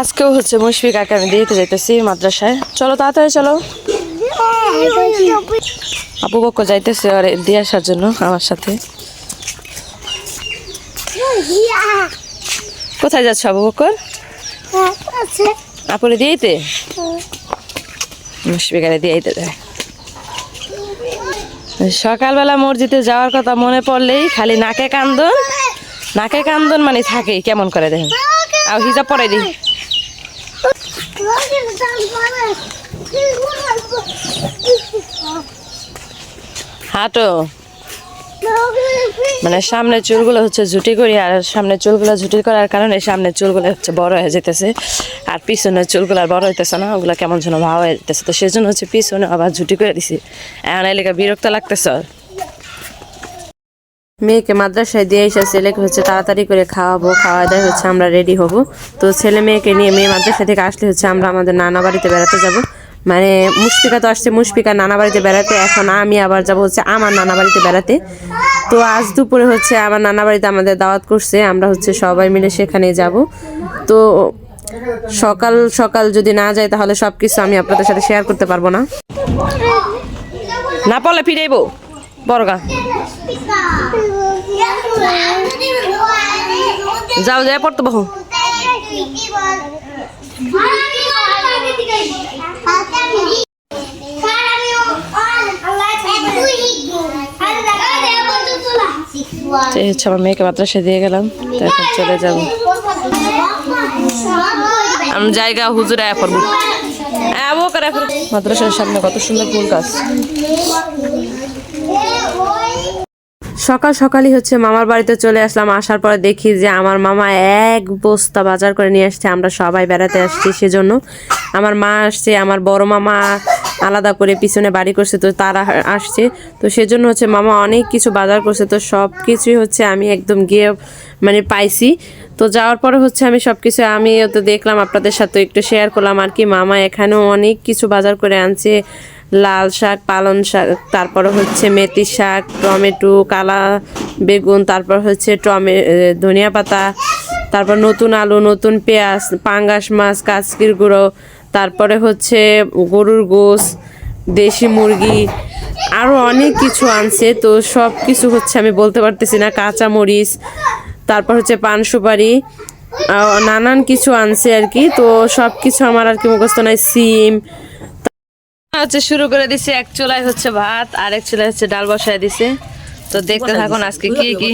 আজকেও হচ্ছে মুশফিকাকে আমি দিতে যাইতেছি মাদ্রাসায়। চলো, তাড়াতাড়ি চলো। আপু বক্ক যাইতেছে আর, দিয়ে আসার জন্য আমার সাথে। কোথায় যাচ্ছ আবু বকর আপুরে দিয়েতে মুশফিকারে দিয়েতে দেয় সকালবেলা মসজিদে যাওয়ার কথা মনে পড়লেই খালি নাকে কান্দন নাকে কান্দন মানে থাকে, কেমন করে দেখেন? আর হিজাব পরাই দিই। হাঁটো। মানে সামনের চুলগুলো হচ্ছে ঝুটি করি আর সামনে চুলগুলো ঝুটি করার কারণে সামনের চুলগুলো হচ্ছে বড় হয়ে যেতেছে। আর পিছনের চুলগুলো আর বড় হইতেছে না, ওগুলো কেমন যেন ভাও হয়ে যেতেছে। তো সেজন্য হচ্ছে পিছনে আবার ঝুটি করে দিছি। এখন এলাকা বিরক্ত লাগতেছে। মেয়েকে মাদ্রাসায় দিয়ে এসে ছেলেকে হচ্ছে তাড়াতাড়ি করে খাওয়াবো খাওয়া দাওয়া হচ্ছে আমরা রেডি হব। তো ছেলে মেয়েকে নিয়ে মেয়ে মাদ্রাসা থেকে আসলে হচ্ছে আমরা আমাদের নানা বাড়িতে বেড়াতে যাব। মানে মুশফিকা তো আসছে, মুশফিকা নানা বাড়িতে বেড়াতে, এখন আমি আবার যাব হচ্ছে আমার নানা বাড়িতে বেড়াতে। তো আজ দুপুরে হচ্ছে আমার নানা বাড়িতে আমাদের দাওয়াত করছে, আমরা হচ্ছে সবাই মিলে সেখানে যাব। তো সকাল সকাল যদি না যাই তাহলে সব কিছু আমি আপনাদের সাথে শেয়ার করতে পারব না। না পড়লে ফিরেইবো বড়গা যাও, যাই, পড়তে বহু। হচ্ছে আমার মেয়েকে মাদ্রাসায় দিয়ে গেলাম তারপর চলে যাব। আমি জায়গা হুজুরে আয়া পড়ব। হ্যাঁ করে মাদ্রাসার সামনে কত সুন্দর ফুল গাছ। সকাল সকালই হচ্ছে মামার বাড়িতে চলে আসলাম। আসার পরে দেখি যে আমার মামা এক বস্তা বাজার করে নিয়ে আসছে। আমরা সবাই বেড়াতে আসছি সেজন্য। আমার মা আসছে, আমার বড় মামা আলাদা করে পিছনে বাড়ি করছে, তো তারা আসছে। তো সেজন্য হচ্ছে মামা অনেক কিছু বাজার করছে, তো সব কিছুই হচ্ছে আমি একদম গিয়ে মানে পাইছি। তো যাওয়ার পরে হচ্ছে আমি সব কিছু আমি তো দেখলাম, আপনাদের সাথে একটু শেয়ার করলাম আর কি। মামা এখানেও অনেক কিছু বাজার করে আনছে। লাল শাক পালন শাক, তারপরে হচ্ছে মেথি শাক, টমেটো, কালা বেগুন, তারপর হচ্ছে টমে ধনিয়া পাতা, তারপর নতুন আলু, নতুন পেঁয়াজ, পাঙ্গাস মাছ, কাচকির গুঁড়ো, তারপরে হচ্ছে গরুর গোস দেশি মুরগি আরও অনেক কিছু আনছে। তো সব কিছু হচ্ছে আমি বলতে পারতেছি না কাঁচা মরিচ তারপর হচ্ছে পান সুপারি নানান কিছু আনছে আর কি। তো সব কিছু আমার আর কি মুখস্থ নাই, সিম হচ্ছে শুরু করে দিছে এক চুলায় হচ্ছে ভাত আর এক চুলায় হচ্ছে ডাল বসায় দিছে। তো দেখতে থাকুন আজকে কি কি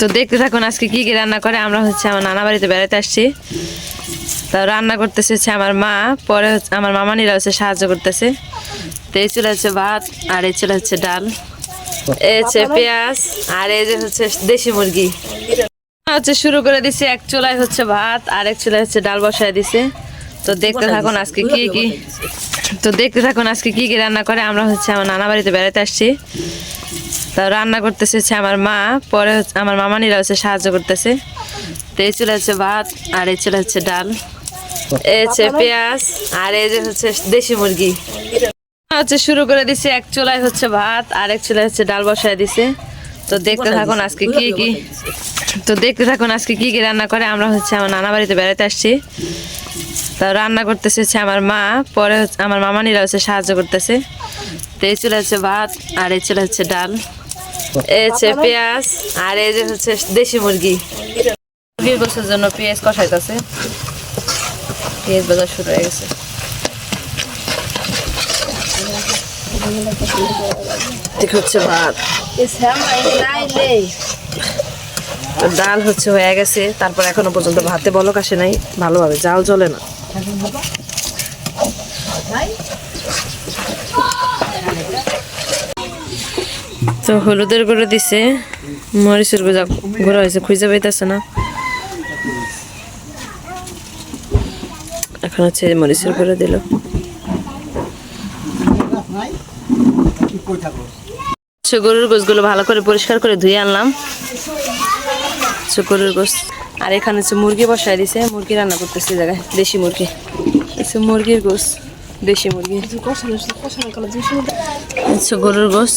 তো দেখতে থাকুন আজকে কি কি রান্না করে আমরা হচ্ছে আমার নানা বাড়িতে বেড়াতে আসছি। তো রান্না করতেছে হচ্ছে আমার মা পরে হচ্ছে আমার মামানিরা হচ্ছে সাহায্য করতেছে। তো এই চুলা হচ্ছে ভাত আর এই চুলা হচ্ছে ডাল। এই হচ্ছে পেঁয়াজ আর এই যে হচ্ছে দেশি মুরগি। হচ্ছে শুরু করে দিছে এক চুলায় হচ্ছে ভাত আর এক চুলায় হচ্ছে ডাল বসায় দিছে। তো দেখতে থাকুন আজকে কি কি তো দেখতে থাকুন আজকে কি কি রান্না করে আমরা হচ্ছে আমার নানা বাড়িতে বেড়াতে আসছি। তা রান্না করতেছে হচ্ছে আমার মা পরে আমার মামানিরা হচ্ছে সাহায্য করতেছে। তো এই চুলা হচ্ছে ভাত আর এই চুলা হচ্ছে ডাল। এই হচ্ছে পেঁয়াজ আর এই যে হচ্ছে দেশি মুরগি। হচ্ছে শুরু করে দিছে এক চুলায় হচ্ছে ভাত আর এক চুলায় হচ্ছে ডাল বসায় দিছে। তো দেখতে থাকুন আজকে কি কি তো দেখতে থাকুন আজকে কি কি রান্না করে আমরা হচ্ছে আমার নানা বাড়িতে বেড়াতে আসছি। তো রান্না করতেছে হচ্ছে আমার মা, পরে হচ্ছে আমার মামানিরা হচ্ছে সাহায্য করতেছে। তো এই চুলা হচ্ছে ভাত, আর এই চলে হচ্ছে ডাল। হচ্ছে পেঁয়াজ, আর এই যে হচ্ছে দেশি মুরগি। মুরগির গোসের জন্য পেঁয়াজ কষাইতেছে। পেঁয়াজ বাজার শুরু হয়ে গেছে। হচ্ছে ভাত। ডাল হচ্ছে হয়ে গেছে। তারপর এখনও পর্যন্ত ভাতে বলক আসে নাই। ভালোভাবে জাল জ্বলে না। তো হলুদের গুঁড়ো দিছে, মরিচের গুঁড়া গুঁড়ো হয়েছে, খুঁজে পাইতেছে না। এখন হচ্ছে মরিচের গুঁড়ো দিল। গরুর গোছগুলো ভালো করে পরিষ্কার করে ধুয়ে আনলাম। গোছ আর এখানে হচ্ছে মুরগি বসায় দিছে মুরগি রান্না করতেছে জায়গায় দেশি মুরগি। হচ্ছে মুরগির গোস দেশি মুরগি। হচ্ছে গরুর গোস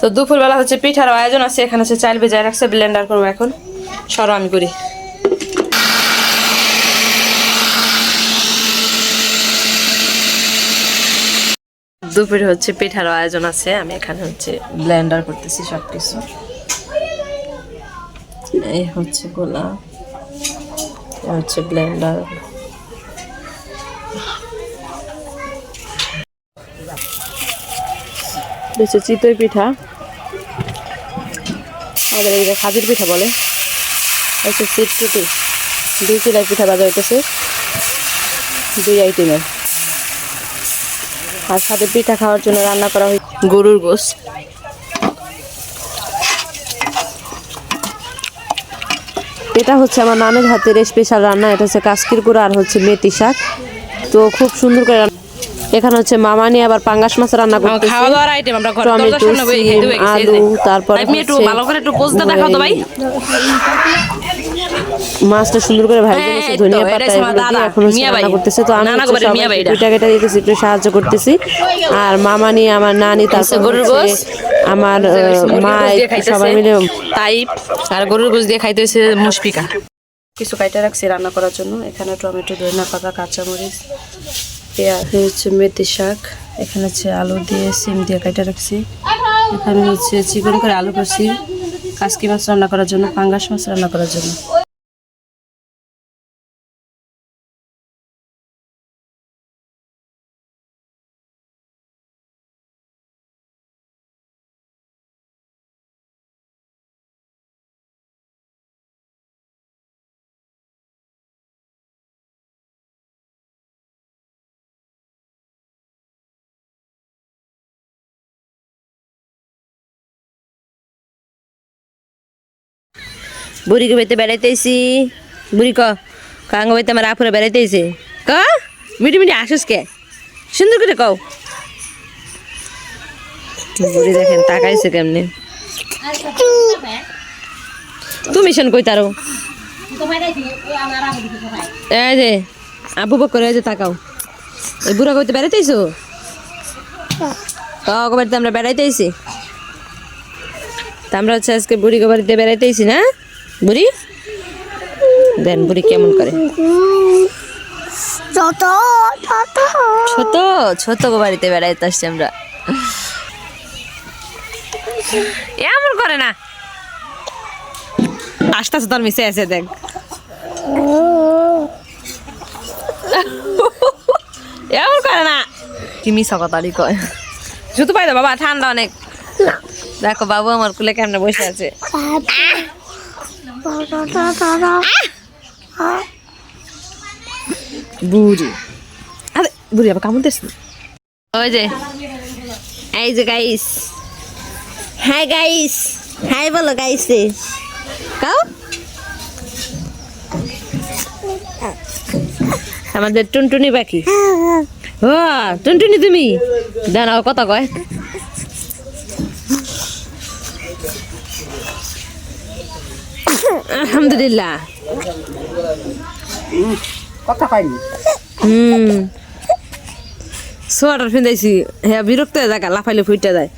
তো দুপুরবেলা হচ্ছে পিঠার আয়োজন আছে এখানে হচ্ছে চাইল বেজায় রাখছে ব্লেন্ডার করব এখন। সরো আমি করি। দুপুরে হচ্ছে পিঠার আয়োজন আছে আমি এখানে হচ্ছে ব্লেন্ডার করতেছি সব কিছু এই হচ্ছে গোলা হচ্ছে ব্লেন্ডার। হচ্ছে চিতই পিঠা। আমাদের এদিকে খাজির পিঠা বলে। হচ্ছে চিটকুটি দুই কিলাই পিঠা বাজা হইতেছে। দুই আইটেমের। আর সাথে পিঠা খাওয়ার জন্য রান্না করা হয় গরুর গোস এটা হচ্ছে আমার নানের হাতের স্পেশাল রান্না এটা হচ্ছে কাস্কির গুঁড়ো আর হচ্ছে মেথি শাক। তো খুব সুন্দর করে রান্না- এখানে হচ্ছে মামানি নিয়ে আবার পাঙ্গাস মাছ রান্না করতে খাওয়া দাওয়ার আইটেম আমরা ঘরে টমেটো। আলু, তারপর ভালো করে একটু পোস্তা দেখাও তো ভাই। মাছটা সুন্দর করে ভাজি হ্যাঁ, নিয়েছে এই তো, ধনিয়া পাতা এগুলো দিয়ে এখন ভাই। রান্না করতেছে। তো আমি। দুইটা কেটে দিতেছি একটু সাহায্য করতেছি। আর মামা নিয়ে আমার নানি তারপর গরুর আমার মা সবাই মিলে তাই আর গরুর গোস দিয়ে খাইতেছে মুশফিকা। কিছু কাইটা রাখছি রান্না করার জন্য। এখানে টমেটো ধনিয়া পাতা কাঁচামরিচ পেঁয়াজ হচ্ছে মেথি শাক। এখানে হচ্ছে আলু দিয়ে সিম দিয়ে কাইটা রাখছি। এখানে হচ্ছে চিকন করে আলু করছি। কাসকি মাছ রান্না করার জন্য পাঙ্গাস মাছ রান্না করার জন্য। বুড়িকে বেতে বেড়াইতেছি। বুড়ি ক কাঙ্গ বেতে আমার আপুরে বেড়াইতেছে। ক মিটি মিটি আসুস কে? সুন্দর করে কও। বুড়ি দেখেন, তাকাইছে কেমনে? তুমি শোন কই তারো। এই যে আবু বকর এই যে তাকাও। এই বুড়া কইতে বেড়াইতেছো? ক বাড়িতে আমরা বেড়াইতেছি। তা আমরা হচ্ছে আজকে বুড়ি বাড়িতে বেড়াইতেছি না? বুড়ি? দেন বুড়ি কেমন করে? ছোট ছোট। ছোট বাড়িতে বেড়াইতে আসছি আমরা। এমন করে না। আস্তে আস্তে তোর মিশে আছে দেখ। এমন করে না। কি মিশা কথালি কয়। জুতো পাই বাবা ঠান্ডা অনেক। দেখো বাবু আমার কুলে কেমনে বসে আছে। বুড়ি। আরে, বুড়ি, আবার কামড় দিস ওই যে, এই যে গাইস হাই গাইস হাই বলো গাইস কাও? আমাদের টুনটুনি পাখি। ও, টুনটুনি তুমি? দাঁড়াও কথা কয়। আলহামদুলিল্লাহ। কথা কয়নি হুম। সোয়াটার ফিন্দাইছি হ্যাঁ বিরক্ত হয়ে যায় লাফাইলে ফুইটা যায়।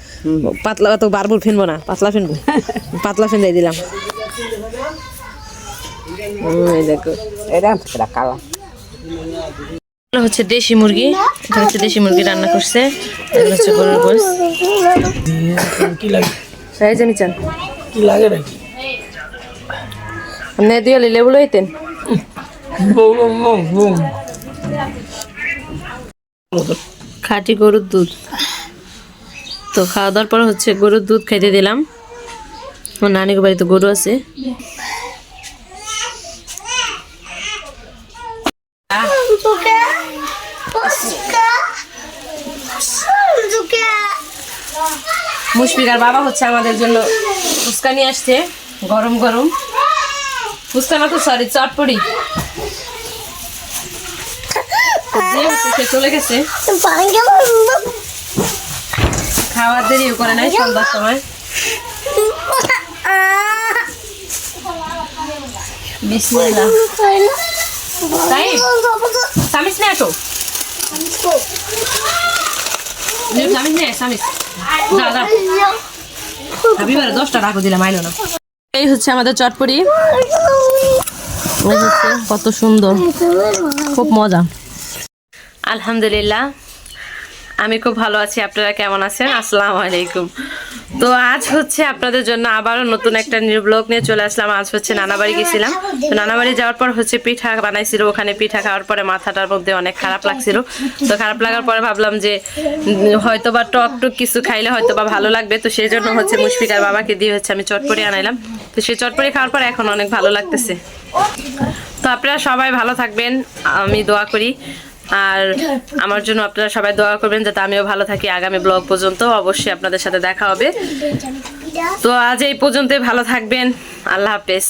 পাতলা তো বারবার ফিনবো না পাতলা ফিনবো। পাতলা ফিন্দাই দিলাম। দেখো। এটা কালা। হচ্ছে দেশি মুরগি এটা হচ্ছে দেশি মুরগি রান্না করছে। হচ্ছে গরুর গোস কি লাগে? নিচান কি লাগে নাকি? লেবু লইতেন বউ বউ বউ খাঁটি গরুর দুধ। তো খাওয়া দাওয়ার পর হচ্ছে গরুর দুধ খাইতে দিলাম। আমার নানির বাড়িতে গরু আছে। মুশফিকার বাবা হচ্ছে আমাদের জন্য ফুচকা নিয়ে আসছে। গরম গরম। ফুচকা না তো সরি চটপড়ি চলে গেছে। খাওয়ার দেরিও করে নাই সন্ধ্যার সময়। বিসমিল্লাহ। তাই? সামিস নিয়ে আসো। নে, সামিস আয়, সামিস। যা হাবিবারে দশটা রাখো দিলাম আইলো না। এই হচ্ছে আমাদের হচ্ছে কত সুন্দর। খুব মজা। আলহামদুলিল্লাহ। আমি খুব ভালো আছি। আপনারা কেমন আছেন? আসসালামু আলাইকুম। তো আজ হচ্ছে আপনাদের জন্য আবারও নতুন একটা ব্লগ নিয়ে চলে আসলাম। আজ হচ্ছে নানাবাড়ি গেছিলাম। তো নানাবাড়ি যাওয়ার পর হচ্ছে পিঠা বানাইছিল। ওখানে পিঠা খাওয়ার পরে মাথাটার মধ্যে অনেক খারাপ লাগছিল। তো খারাপ লাগার পরে ভাবলাম যে হয়তো বা টক টক কিছু খাইলে হয়তো বা ভালো লাগবে। তো সেই জন্য হচ্ছে মুশফিকার বাবাকে দিয়ে হচ্ছে আমি চটপটি আনাইলাম। তো সেই চটপটি খাওয়ার পর এখন অনেক ভালো লাগতেছে। তো আপনারা সবাই ভালো থাকবেন। আমি দোয়া করি। আর আমার জন্য আপনারা সবাই দোয়া করবেন যাতে আমিও ভালো থাকি আগামী ব্লগ পর্যন্ত। অবশ্যই আপনাদের সাথে দেখা হবে। তো আজ এই পর্যন্তই ভালো থাকবেন। আল্লাহ হাফেজ।